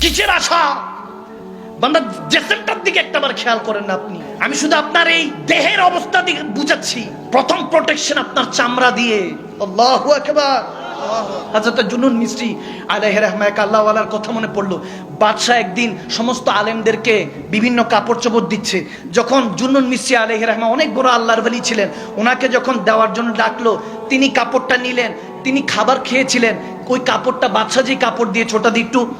কিসের আশা? বান্দা জেসেমটার দিকে একটাবার খেয়াল করেন না আপনি। আমি শুধু আপনার এই দেহের অবস্থা দিকে বুঝাচ্ছি। প্রথম প্রোটেকশন আপনার চামড়া দিয়ে। আল্লাহু আকবার। আল্লাহওয়ালার কথা মনে পড়ল। বাদশাহ একদিন সমস্ত আলেমদেরকে বিভিন্ন কাপড় চোপড় দিচ্ছে। যখন জুনুন অনেক বড় ছিলেন, ওনাকে যখন দেওয়ার জন্য ডাকলো, তিনি কাপড়টা নিলেন, তিনি খাবার খেয়েছিলেন। ওই কাপড়টা বাদশাহ যে কাপড় দিয়ে ছোটা দিয়ে একটু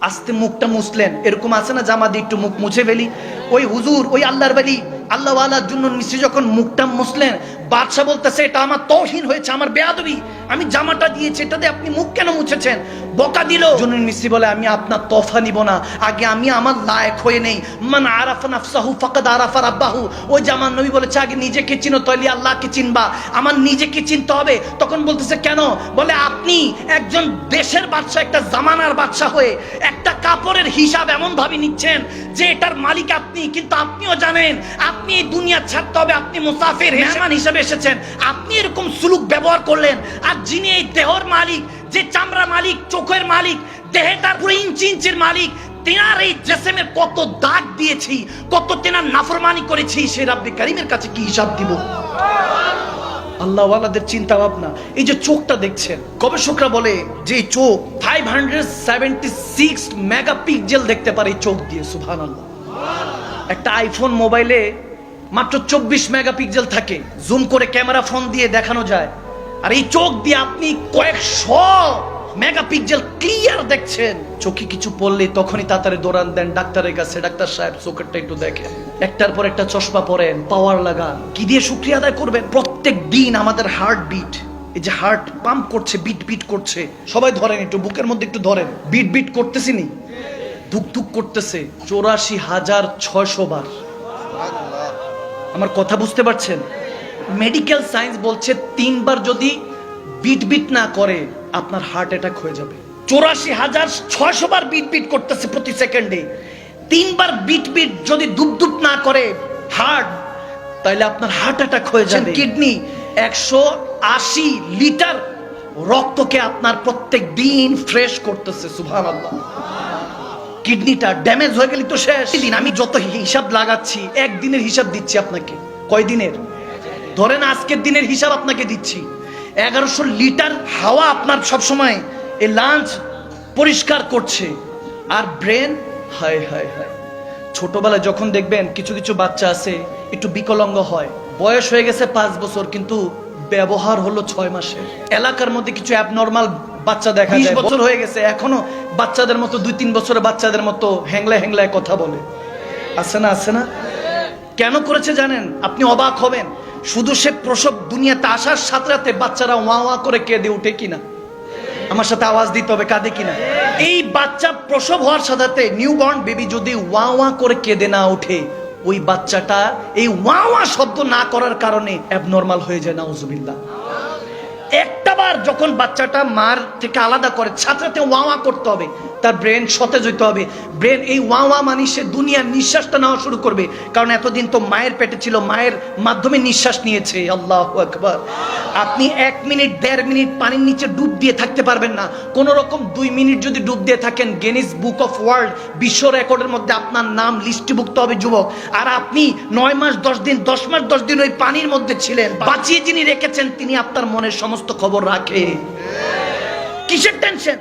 আস্তে মুখটা মুসলেন এরকম আছে না জামা দিয়ে একটু মুখ মুছে ফেলি? ওই হুজুর, ওই আল্লাহর বালি আল্লাহওয়ালার জন্য মিশ্রী যখন মুখটা মুছলেন বাদশাহ বলতেছে, এটা আমার তহিন হয়েছে, আমার বেয়াদবি। আমি জামাটা দিয়েছি এটা দিয়ে আপনি মুখ কেন মুছেছেন? বকা দিল। জুনুন মিস্ত্রি বলে, আমি আপনার তফা নিব না। আগে আমি আমার লায়ক হয়ে নেই। মান আরাফা নাফসাহু ফাকাদ আরাফা রাব্বাহু। যে আমার নবী বলেছে, আগে নিজেকে চিনো তৈলি আল্লাহকে চিনবা। আমার নিজেকে চিনতে হবে। তখন বলতেছে, কেন? বলে, আপনি একজন দেশের বাদশা একটা জামানার বাদশা হয়ে একটা কাপড়ের হিসাব এমন ভাবে নিচ্ছেন যে এটার মালিক আপনি, কিন্তু আপনিও জানেন, আপনি এই দুনিয়া ছাড়তে হবে, আপনি মুসাফির, মেহমান হিসেবে এসেছেন। আপনি এরকম সুলুক ব্যবহার করলেন, আর যিনি এই দেহর মালিক, যে চামড়া মালিক, চোখের মালিক দেহেটার পুরো ইঞ্চি ইঞ্চির মালিক, তেনার এই জেসেমের কত দাগ দিয়েছি, কত তেনার নাফরমানি করেছি, সে রাব্বি কারিমের কাছে কি হিসাব দিব? আল্লাহওয়ালাদের চিন্তা ভাবনা এই যে চোখটা দেখছেন, গবেষকরা বলে যে চোখ five hundred seventy six megapixel দেখতে পারে এই চোখ দিয়ে সুভান আল্লাহ একটা আইফোন মোবাইলে মাত্র চব্বিশ মেগাপিক্সেল থাকে। জুম করে ক্যামেরা ফোন দিয়ে দেখানো যায়। আর এই চোখ দিয়ে আপনি কয়েকশো মেগাপিক্সেল ক্লিয়ার দেখছেন। চোখে কিছু পড়লে তখনই তাড়াতাড়ি দৌড়ান দেন ডাক্তারের কাছে। ডাক্তার সাহেব চোখেরটা একটু দেখেন। একটার পর একটা চশমা পরেন, পাওয়ার লাগান। কি দিয়ে শুক্রিয়া আদায় করবেন? প্রত্যেক দিন আমাদের হার্ট বিট এই যে হার্ট পাম্প করছে বিট বিট করছে। সবাই ধরেন একটু, বুকের মধ্যে একটু ধরেন। বিট বিট করতেছি নি? ধুক ধুক করতেছে। চৌরাশি হাজার ছয়শো বার। আমার কথা বুঝতে পারছেন? মেডিকেল সায়েন্স বলছে তিনবার যদি বিট বিট না করে আপনার হার্ট অ্যাটাক হয়ে যাবে। চৌরাশি হাজার ছয়শো বার বিট বিট করতেছে প্রতি সেকেন্ডে তিনবার বিট বিট যদি দুপ দুপ না করে হার্ট তাহলে আপনার হার্ট অ্যাটাক হয়ে যাবে। কিডনি একশো আশি লিটার রক্তকে আপনার প্রত্যেক দিন ফ্রেশ করতেছে সুভান আল্লাহ কিডনিটা ড্যামেজ হয়ে গেলে তো শেষ। দিন আমি যত হিসাব লাগাচ্ছি, একদিনের হিসাব দিচ্ছি আপনাকে। কয় দিনের? ধরেন আজকের দিনের হিসাব আপনাকে দিচ্ছি। এগারোশো লিটার হাওয়া আপনার সব সময় এই লাঞ্চ পরিষ্কার করছে। আর ব্রেন হায় হায় হায়। ছোটবেলায় যখন দেখবেন কিছু কিছু বাচ্চা আছে, একটু বিকলাঙ্গ হয়। বয়স হয়ে গেছে পাঁচ বছর, কিন্তু ব্যবহার হলো ছয় মাসের। এলাকার মধ্যে কিছু অ্যাবনর্মাল বাচ্চা দেখা যায়। বছর হয়ে গেছে এখনও বাচ্চাদের মতো দুই তিন বছরের বাচ্চাদের মতো হ্যাংলায় হ্যাংলায় কথা বলে। আছে না আছে না? কেন করেছে জানেন? আপনি অবাক হবেন। শুধু সে প্রসব দুনিয়াতে আসার সাথে সাথে বাচ্চারা ওয়া ওয়া করে কেঁদে উঠে কিনা? আমার সাথে আওয়াজ দিতে হবে কাঁদে কিনা? এই বাচ্চা প্রসব হওয়ার সাথে সাথে নিউ বর্ন বেবি যদি ওয়া ওয়া করে কেঁদে না ওঠে ওই বাচ্চাটা এই ওয়া ওয়া শব্দ না করার কারণে অ্যাবনর্মাল হয়ে যায় নাউজুবিল্লাহ। একটাবার যখন বাচ্চাটা মার থেকে আলাদা করে সাথে সাথে ওয়া ওয়া করতে হবে, তার ব্রেন সতেজ হইতে হবে। ব্রেন এই ওয়া ওয়া মানে সে দুনিয়ার নিঃশ্বাসটা নেওয়া শুরু করবে। কারণ এতদিন তো মায়ের পেটে ছিল, মায়ের মাধ্যমে নিঃশ্বাস নিয়েছে। আল্লাহ আকবার। আপনি এক মিনিট, দেড় মিনিট পানির নিচে ডুব দিয়ে থাকতে পারবেন না। কোন রকম দুই মিনিট যদি ডুব দিয়ে থাকেন গেনিস বুক অফ ওয়ার্ল্ড বিশ্ব রেকর্ডের মধ্যে আপনার নাম লিস্টিভুক্ত হবে যুবক। আর আপনি নয় মাস, দশ দিন, দশ মাস, দশ দিন ওই পানির মধ্যে ছিলেন। বাঁচিয়ে যিনি রেখেছেন, তিনি আপনার মনের সমস্ত খবর রাখে। কিসের টেনশন